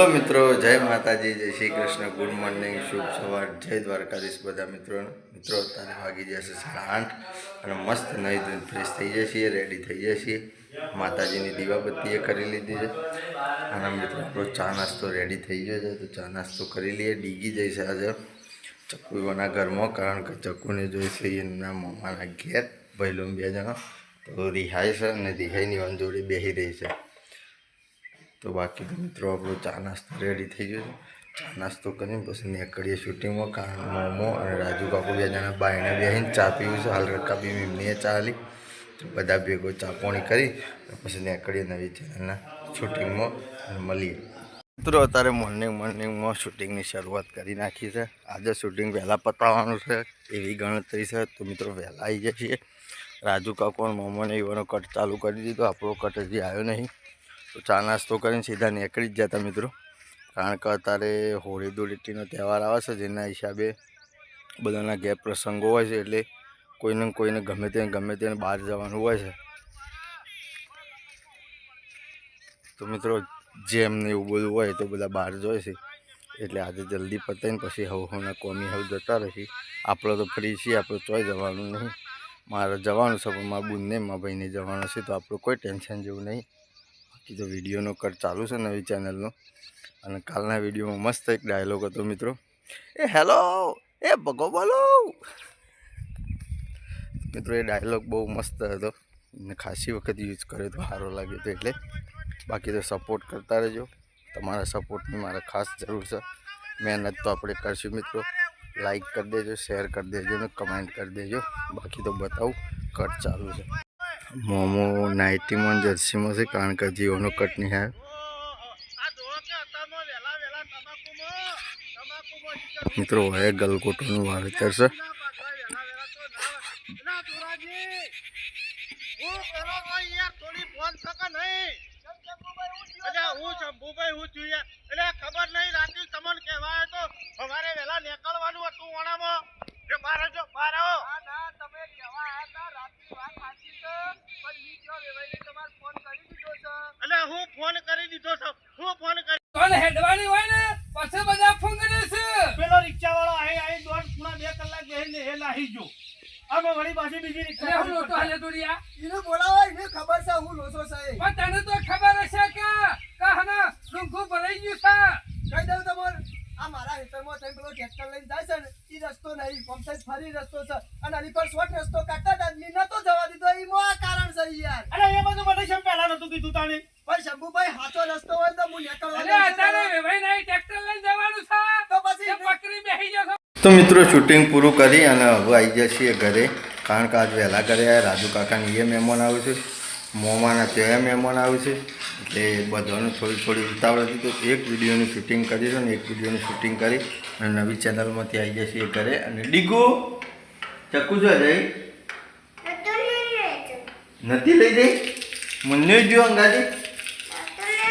તો મિત્રો, જય માતાજી, જય શ્રી કૃષ્ણ. ગુડ મોર્નિંગ, શુભ સવાર. જય દ્વારકાધીશ બધા મિત્રોને મિત્રો, અત્યારે વાગી જશે સાડા આઠ અને મસ્ત નહીં ધોઈને ફ્રેશ થઈ જશે રેડી થઈ જશે માતાજીની દીવાબત્તી એ કરી લીધી છે. અને મિત્રો, આપણો ચા નાસ્તો રેડી થઈ ગયો છે. તો ચા નાસ્તો કરી લઈએ. ડીગી જઈશ આજે ચક્કુઓના ઘરમાં, કારણ કે ચકુને જોઈશે એમના મમ્માના ઘેર ભાઈલો બે જણા. તો રિહાય છે અને રિહાઈની વાન જોડે બેસી રહી છે. તો બાકી તો મિત્રો આપણો ચા નાસ્તો રેડી થઈ ગયો છે. ચા નાસ્તો કરીને પછી નીકળીએ શૂટિંગમાં કારણ મોમો અને રાજુ કાકુ બે જણા બાઈને બેહીને ચા પીવું છે. હાલ રકા બી એમની ચા લી તો બધા ભેગો ચા પોણી કરી પછી નીકળીએ નવી ચેનલના શૂટિંગમાં મળીએ. મિત્રો, અત્યારે મોર્નિંગ મોર્નિંગમાં શૂટિંગની શરૂઆત કરી નાખી છે. આજે શૂટિંગ વહેલા પતાવવાનું છે, એવી ગણતરી છે. તો મિત્રો, વહેલા આવી જાય છીએ રાજુ કાકો મોમોને એવાનો કટ ચાલુ કરી દીધો. આપણો કટ હજી આવ્યો નહીં. તો ચા નાસ્તો કરીને સીધા નીકળી જ જતા મિત્રો. કારણ કે અત્યારે હોળી ધૂળેટીનો તહેવાર આવે છે, જેના હિસાબે બધાના ગેર પ્રસંગો હોય છે, એટલે કોઈને કોઈને ગમે તે ગમે તેને બહાર જવાનું હોય છે. તો મિત્રો, જેમ ને એવું બધું હોય તો બધા બહાર જાય છે. એટલે આજે જલ્દી પતાવીને પછી હવ હવના કોમી હવ જતા રહી આપણે તો ફ્રી છીએ, આપણે ચોય જવાનું નહીં. મારે જવાનું છે, પણ મારા બુનને મારા ભાઈને જવાનું છે, તો આપણું કોઈ ટેન્શન જેવું નહીં. બાકી તો વિડીયોનો કટ ચાલુ છે નવી ચેનલનો. અને કાલના વિડીયોમાં મસ્ત એક ડાયલોગ હતો મિત્રો. એ હેલો, એ ભગો બોલો. મિત્રો, એ ડાયલોગ બહુ મસ્ત હતો. અને ખાસી વખત યુઝ કર્યો તો સારો લાગ્યો હતો એટલે. બાકી તો સપોર્ટ કરતા રહેજો. તમારા સપોર્ટની મારે ખાસ જરૂર છે. મહેનત તો આપણે કરશું મિત્રો. લાઈક કરી દેજો, શેર કરી દેજો ને કમેન્ટ કરી દેજો. બાકી તો બતાવું, કટ ચાલુ છે. મોમો નાઇટીમાં જર્સીમાં છે, કારણ કે જીઓનો કટ નહીં આવ્યો મિત્રો, હવે ગલગોટોનું વાવેતર છે. ખબર નહીં રાત્રિ તમને કહેવાય તો. સવારે વહેલા નીકળવાનું હતું વણામાં જો મારે જો, મારો તમે કહેવા હતા રાતની વાત સાચી છે પણ ઈ જો વેવાઈને તમારે ફોન કરી દીધો છે એટલે હું ફોન કરી દીધો છે હું ફોન કરી કોણ હેડવાની હોય ને પછી બધા ફૂંગરે છે પેલો રિક્ષા વાળો આઈ આઈ દોઢ પૂણા બે કલાક બેહીને એ લાહી જો વળી પાછી બીજી એટલે હું લોટો હાલે દોડિયા એને બોલાવો એને ખબર છે હું લોસો છે. પણ તને તો ખબર હશે કે કહના હના ડુંગું ભરાઈ ગયું છે. કહી દઉં તમારે આ મારા હેઠળમાં થઈને પેલો ટ્રેક્ટર લઈને જાય છે ને એ રસ્તો નહીં પંચાયત ફરી રસ્તો છે અને આની પર શોર્ટ રસ્તો કાઢતા હતા મેં નતો જવા દીધો એમાં આ કારણ છે યાર અરે એ બધું મને શેમ પહેલા નતું કીધું તાણે પણ શંભુભાઈ સાચો રસ્તો હોય તો હું નીકળવા એટલે અત્યારે વેવાઈ નહીં ટ્રેક્ટર લઈને જવાનું છે તો પછી તે પકડી બેસી જશો તો મિત્રો શૂટિંગ પૂરું કરી અને હવે આવી જાય છીએ ઘરે. કારણ કે આજ વહેલા ઘરે આવ્યા રાજુ કાકાની એ મહેમાન આવ્યું છે મોમાના ત્યાં મહેમાન આવ્યું છે. એટલે બધાનું થોડી થોડી ઉતાવળ હતી તો એક વિડીયોનું શૂટિંગ કરી અને એક વિડીયોનું શૂટિંગ કરી અને નવી ચેનલમાંથી આવી જાય છીએ ઘરે. અને ડીગુ ચકુ જો જઈ નથી લઈ જઈ મને જો અંગાજી?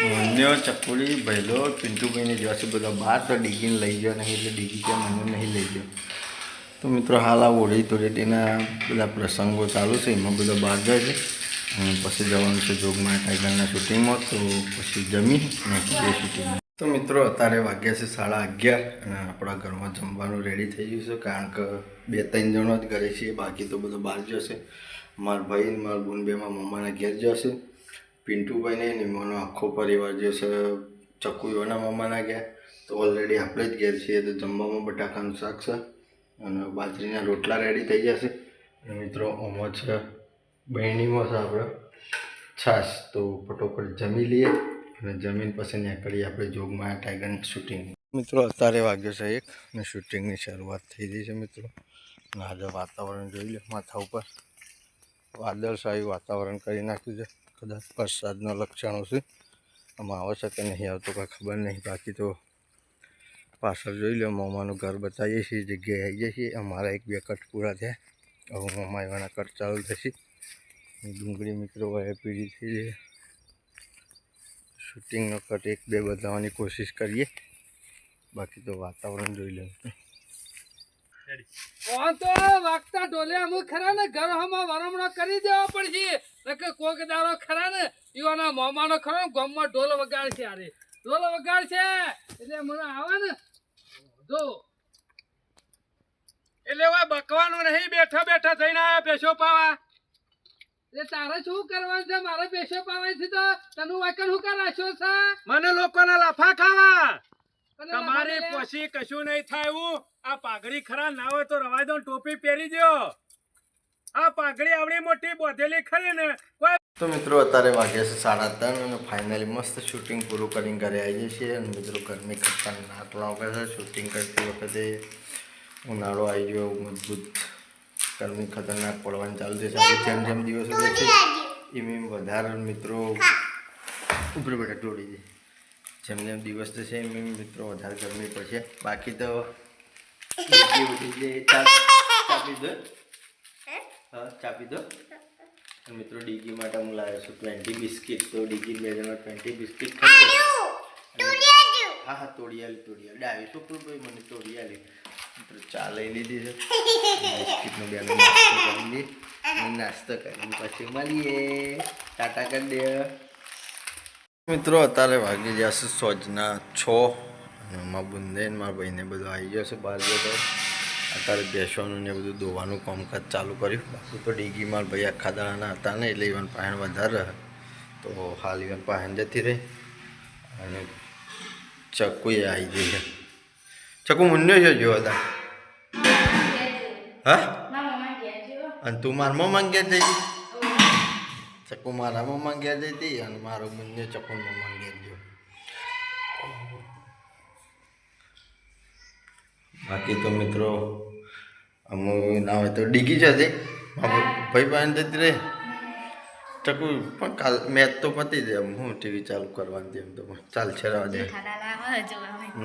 મુન્યો ચકુડી ભાઈલો પિન્ટુભાઈને જોશે બધા બહાર તો ડીગીને લઈ ગયો નહીં એટલે ડીગી કે મને નહીં લઈ ગયો. તો મિત્રો હાલ આ હોળી ધૂળેટીના બધા પ્રસંગો ચાલુ છે, એમાં બધા બહાર જાય છે. અને પછી જવાનું છે જોગમાં ટાઈગરના શૂટિંગમાં, તો પછી જમી અને શૂટિંગમાં તો મિત્રો અત્યારે વાગ્યા છે સાડા અગિયાર અને આપણા ઘરમાં જમવાનું રેડી થઈ ગયું છે, કારણ કે બે ત્રણ જણો જ ઘરે છીએ, બાકી તો બધો બહાર જશે. મારા ભાઈ મારા બુન બેમાં મમ્માના ઘેર જશે. પિન્ટુભાઈ ને નિમોનો આખો પરિવાર જે છે ચકુઓના મામાના ગયા. તો ઓલરેડી આપણે જ ઘેર છીએ, તો જમવામાં બટાકાનું શાક છે અને બાજરીના રોટલા રેડી થઈ જશે અને મિત્રો ઓમાં છે બહેણીમાં છે આપણે છાશ. તો ફટોફટ જમી લઈએ અને જમીન પછી નીકળીએ આપણે જોગમાં ટાઈગર શૂટિંગ મિત્રો, અત્યારે વાગ્યો છે એક અને શૂટિંગની શરૂઆત થઈ ગઈ છે મિત્રો. અને આજે વાતાવરણ જોઈ લો, માથા ઉપર. વાદળશાહી વાતાવરણ કરી નાખ્યું છે. કદાચ વરસાદના લક્ષણો છે. આમાં આવશે કે નહીં આવતો કાંઈ ખબર નહીં. બાકી તો પાછળ જોઈ લો, મોમાનું ઘર બતાવીએ છીએ, જગ્યાએ આવી જઈએ છીએ. અમારા એક બે કટ પૂરા થયા. હવે મોમા એવાના કટ ચાલુ થશે. ડુંગળી મિત્રો હવે પીડી થઈ શૂટિંગનો કટ એક બે બતાવવાની કોશિશ કરીએ. બાકી તો વાતાવરણ જોઈ લો. કોણ તો વાગતા ઢોલે અમુક ખરા ને ઘર હમા વરમણો કરી દેવો પડશે. નકે કોક દાડો ખરા ને ઈવાના મોમાનો ખરો ગામમાં ઢોલ વગાડશે આરે ઢોલ વગાડશે. એટલે મને આવે ને જો. એટલે હવે બકવાનું નહીં બેઠા બેઠા થઈને આયા પેશો પાવા. એટલે તારે શું કરવાનું છે? મારે પેશો પાવા છે તો તને વાકર શું કરાશો છે? મને લોકોના લાફા ખાવા. તમારી પછી કશું નહીં થાય એવું. આ પાઘડી ખરા ના હોય તો રવા દો ટોપી પહેરી દ્યો. આ પાઘડી આવડી મોટી બોધેલી ખરી ને. તો મિત્રો અત્યારે વાગ્યા છે સાડા ત્રણ અને ફાઇનલી મસ્ત શૂટિંગ પૂરું કરીને ઘરે આવી જઈએ છીએ. અને મિત્રો ગરમી ખતરનાક લાગે છે. શૂટિંગ કરતી વખતે ઉનાળો આવી ગયો મજબૂત ગરમી ખતરનાક પડવાનું ચાલુ છે. સાથે જેમ જેમ દિવસો છે એમ એમ વધારે મિત્રો ઉપર બેઠા તોડી દે. જેમ જેમ દિવસ જશે એમ એમ મિત્રો વધારે ગરમી પડશે. બાકી તો ડીગી દો હા ચા પીધો મિત્રો ડીગી માટે હું લાવ્યો છું ટ્વેન્ટી બિસ્કિટ તો ડીગી બે ટ્વેન્ટી બિસ્કિટ હા હા તોડિયાલી આલી તોડી આલી ડાવી છોકરું ભાઈ મને તોડી આલી મિત્રો ચા લઈ લીધી છે બિસ્કિટનો બેનો નાસ્તો કરીને પછી મળીએ ટાટા કરી દે મિત્રો અત્યારે વાગી જશે સોજના છ. મારા બુંદે મારા ભાઈને બધું આવી ગયો છે બહાર ગયો તો. અત્યારે બેસવાનું ને બધું ધોવાનું કામકાજ ચાલુ કર્યું. બાકી તો ડીગી માર ભાઈ આખા દાણાના હતા ને એટલે ઇવન પાયણ વધારે રહે. તો હાલ ઇવન પાયણ જતી રહી. અને ચકુ એ આવી ગઈ છે. ચકુ મુન્યો છે જો હતા હા? અને તું મારા મમ્મા ઘેર જઈ ચક્કુ ચકુ મારા મમ્મા ઘેર જઈ હતી અને મારો મુન્યો ચકુ મમ્મા ઘેર બાકી તો મિત્રો અમુ ના હોય તો ડીગી જતી ભાઈ ભાઈ જતી રહે ટકુ, પણ કાલ મેચ તો પતી જાય. એમ હું ટીવી ચાલુ કરવાની એમ તો. ચાલ છેરાવા દે.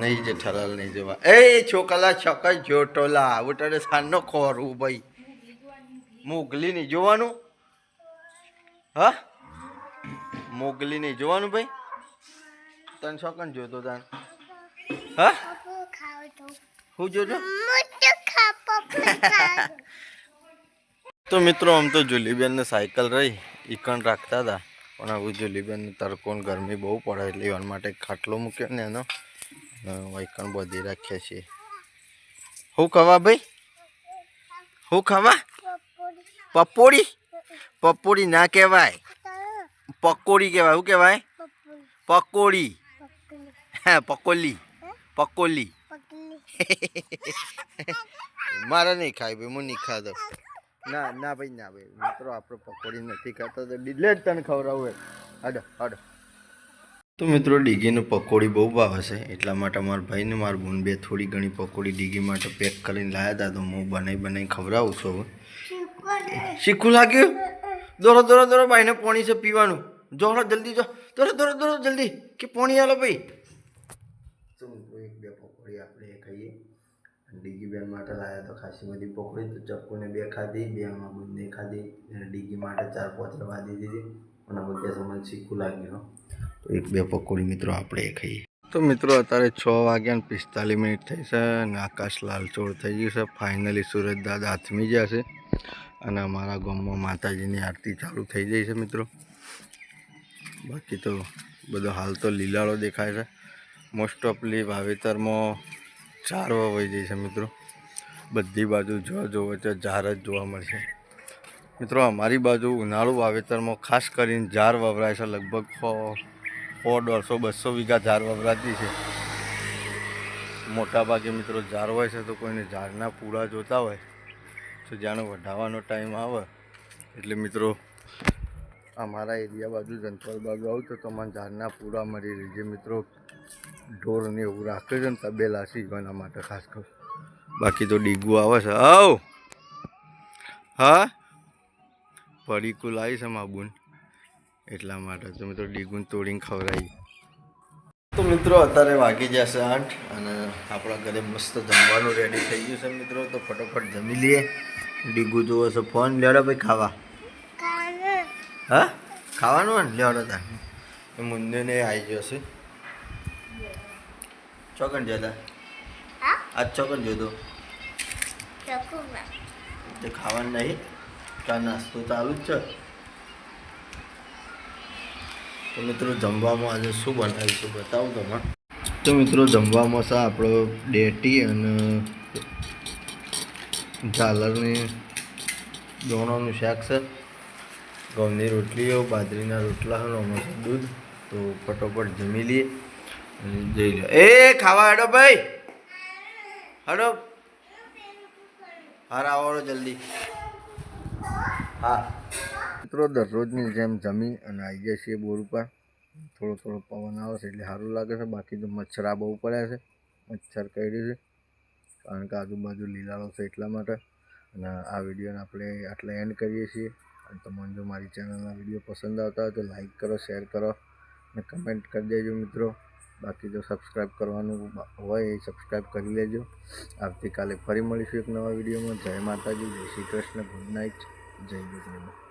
નહીં જે ઠરાલ નહીં જોવા. એ છોકલા છકઈ જોટોલા આવું તારે સાંજનો ખોરવું ભાઈ. મોગલી નહીં જોવાનું? હા? મોગલી નહીં જોવાનું ભાઈ? તને છોકન જોતો તાન. હા? હું જોજો. તો મિત્રો આમ તો જુલીબેનને સાયકલ રહી ઈકણ રાખતા હતા. પણ હવે જુલીબેનને તડકોને ગરમી બહુ પડે એટલે એના માટે ખાટલો મૂક્યો ને એનો. વૈકણ બધી રાખ્યા છીએ હું ખવા ભાઈ? હું ખાવા? પપોડી? પપોડી ના કહેવાય. પકોડી કહેવાય. શું કહેવાય? પકોડી. હા પકોલી. પકોલી. મારે નહીં ખાય ભાઈ હું નહીં ખાતો ના ના ભાઈ ના ભાઈ, મિત્રો, આપણે પકોડી નથી ખાતા, તો ડીલે જ તને ખવડાવું હડો હડો. તો મિત્રો, ડીગીનું પકોડી બહુ ભાવે છે, એટલા માટે મારા ભાઈને, મારા બૂન બે થોડી ઘણી પકોડી ડીગી માટે પેક કરીને લાવ્યા હતા તો હું બનાવી બનાવી ખવડાવું છું હવે. શીખું લાગ્યું? દોરો દોરો દોરો, ભાઈને પાણી છે પીવાનું. જોડો જલ્દી જો. દોરો દોરો દોરો, જલ્દી. કે પાણી આલો ભાઈ તો મિત્રો એક બે પકોડી આપણે ખાઈએ ડીગી બેન માટે લાવ્યા તો ખાસી બધી પકોડી તો ચક્કુને બે ખાધી બે આમાં ખાધી અને ડીગી માટે ચાર પાંચ રવા દીધી અને બધા સમય શીખું લાગ્યું. તો એક બે પકોડી મિત્રો આપણે ખાઈએ. તો મિત્રો અત્યારે છ વાગ્યા ને પિસ્તાલીસ મિનિટ થઈ છે અને આકાશ લાલચોળ થઈ ગયું છે. ફાઇનલી સુરજ દાદા આથમી ગયા છે અને અમારા ગામમાં માતાજીની આરતી ચાલુ થઈ જાય છે મિત્રો. બાકી તો બધો હાલ તો લીલાળો દેખાય છે. મોસ્ટ ઓફલી વાવેતરમાં ચારવા વવાઈ જાય છે મિત્રો. બધી બાજુ જો જોવો તો ઝાર જ જોવા મળશે. મિત્રો, અમારી બાજુ ઉનાળુ વાવેતરમાં ખાસ કરીને ઝાર વવરાય છે, લગભગ સો સો દોઢસો, બસો વીઘા ઝાર વવરાતી છે. મોટાભાગે મિત્રો ઝાર હોય છે તો કોઈને ઝાડના પૂળા જોતા હોય, તો જાણે વઢાવાનો ટાઈમ આવે. એટલે મિત્રો, અમારા એરિયા બાજુ જંતર બાજુ આવું તો તમારે ઝાડના પૂરા મળી રહી જે મિત્રો ઢોરને એવું રાખે છે ને તબેલા સીવવાના માટે, ખાસ કર. બાકી તો ડીગું આવે છે. આવ. હા? પડીકું લાવી છે માબુન. એટલા માટે તો મિત્રો ડીગુન તોડીને ખવડાવી. તો મિત્રો, અત્યારે વાગી જશે આઠ અને આપણા ઘરે મસ્ત જમવાનું રેડી થઈ ગયું છે મિત્રો. તો ફટોફટ જમી લઈએ. ડીગુ જોવો છે ફોન. લેડો ભાઈ, ખાવા. હા? ખાવાનું હોય ને? લેવડો તા એ મુંદેને આવી ગયો છે. ચોકન જતા. આજ ચોકન જોતો તે ખાવાનું નહીં ચા નાસ્તો ચાલુ જ છે. તો મિત્રો જમવામાં આજે શું બનાવીશું બતાવું તમે. તો મિત્રો જમવામાં છે આપણો ડેટી અને ઝાલરની દોણોનું શાક છે. ઘઉંની રોટલીઓ બાજરીના રોટલા દૂધ. તો ફટોફટ જમી લઈએ અને જઈ લો એ ખાવા હેડો ભાઈ. હેડો. હાર આવો જલ્દી. હા. મિત્રો, દરરોજની જેમ જમી અને આવી ગયા છીએ બોર ઉપર, થોડો થોડો પવન આવે છે એટલે સારું લાગે છે. બાકી તો મચ્છરા બહુ પડ્યા છે. મચ્છર કરી છે. કારણ કે આજુબાજુ લીલાળો છે એટલા માટે. અને આ વિડીયોને આપણે આટલે એન્ડ કરીએ છીએ. અને તમને જો મારી ચેનલના વીડિયો પસંદ આવતા હોય તો લાઈક કરો શેર કરો અને કમેન્ટ કરી દેજો મિત્રો. બાકી જો સબસ્ક્રાઈબ કરવાનું હોય એ સબસ્ક્રાઈબ કરી લેજો. આવતીકાલે ફરી મળીશું એક નવા વિડીયોમાં. જય માતાજી, જય શ્રી કૃષ્ણ, ગુડ નાઇટ જય ગુજરાત